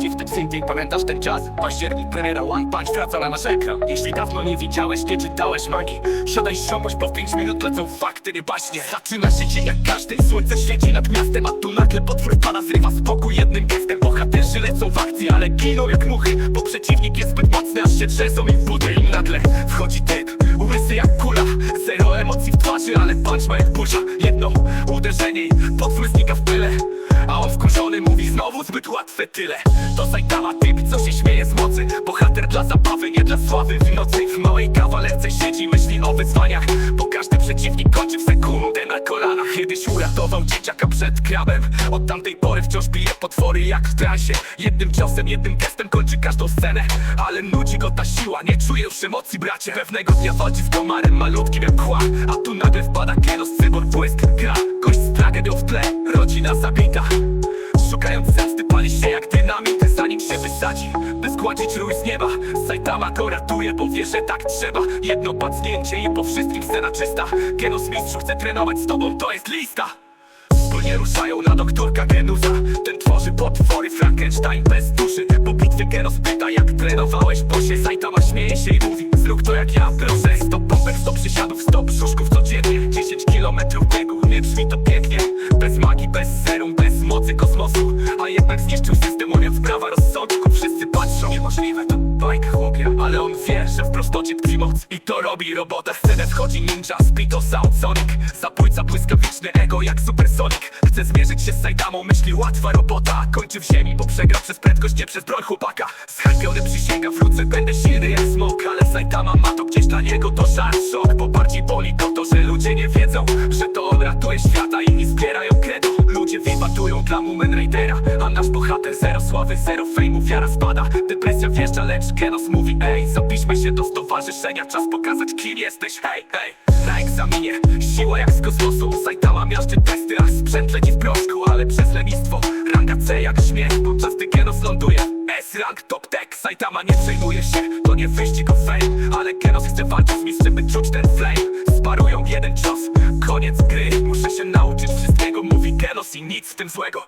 Gifted City, pamiętasz ten czas? Październik, premiera One Punch wraca na nasz ekran. Jeśli dawno nie widziałeś, nie czytałeś magii. Siadaj siomość, bo w 5 minut lecą fakty, nie baśnie. Zaczyna się dzień jak każdy, słońce świeci nad miastem A tu nagle potwór pada, zrywa spokój jednym gestem. Bohaterzy lecą w akcji, ale giną jak muchy Bo przeciwnik jest zbyt mocny, aż się trzęsą i budy I nagle. Wchodzi typ, łysy jak kula. Zero emocji w twarzy, ale punch ma jak burza. Jedno uderzenie i potwór znika w pyle on wkurzony mówi znowu zbyt łatwe tyle. To Saitama typ, co się śmieje z mocy Bohater dla zabawy, nie dla sławy W nocy. W małej kawalerce siedzi Myśli o wyzwaniach Bo każdy przeciwnik kończy w sekundę na kolanach. Kiedyś uratował dzieciaka przed krabem Od tamtej pory wciąż bije potwory jak w transie. Jednym ciosem, jednym gestem kończy każdą scenę Ale nudzi go ta siła, nie czuje już emocji bracie. Pewnego dnia walczy z komarem malutkim jak kła A tu nagle wpada Kenos, cyborg, błysk, gra. Gość z tragedią w tle, zabita Szukając zemsty pali się jak dynamit Zanim się wysadzi, by składzić rój z nieba Saitama go ratuje, bo wie, że tak trzeba. Jedno pacnięcie i po wszystkim scena czysta. Genos mistrzu chce trenować z tobą, to jest lista. Wspólnie ruszają na doktorka Genusa. Ten tworzy potwory Frankenstein bez duszy. Po bitwie Genos pyta jak trenowałeś bosie Saitama śmieje się i mówi niemożliwe to bajka chłopie Ale on wie, że w prostocie tkwi moc I to robi robota, scenę wchodzi ninja Spito Sound Sonic. Zabójca błyskawiczny ego jak Supersonic. Chce zmierzyć się z Saitamą, myśli łatwa robota. Kończy w ziemi, bo przegra przez prędkość, nie przez broń chłopaka. Zhapiony przysięga, wrócę, będę silny jak smok. Ale Saitama ma to gdzieś dla niego to żart szok. Bo bardziej boli go to, że ludzie nie wiedzą Że to on ratuje kredo Ludzie wybatują dla Mumen Raidera A nasz bohater zero sławy, zero fejmu, wiara spada. Depresja wjeżdża, lecz Kenos mówi Ej, zapiszmy się do stowarzyszenia Czas pokazać kim jesteś, hej, hej. Na egzaminie, siła jak z kosmosu. Saitama miażdży testy, a sprzęt leci w proszku Ale przez lenistwo, ranga C jak śmiech Podczas gdy Kenos ląduje. S-rank top tech Saitama nie przejmuje się, to nie wyścig o fame Ale Kenos chce walczyć z mistrzem, by czuć ten flame. Sparują jeden cios, koniec gry nic w tym złego.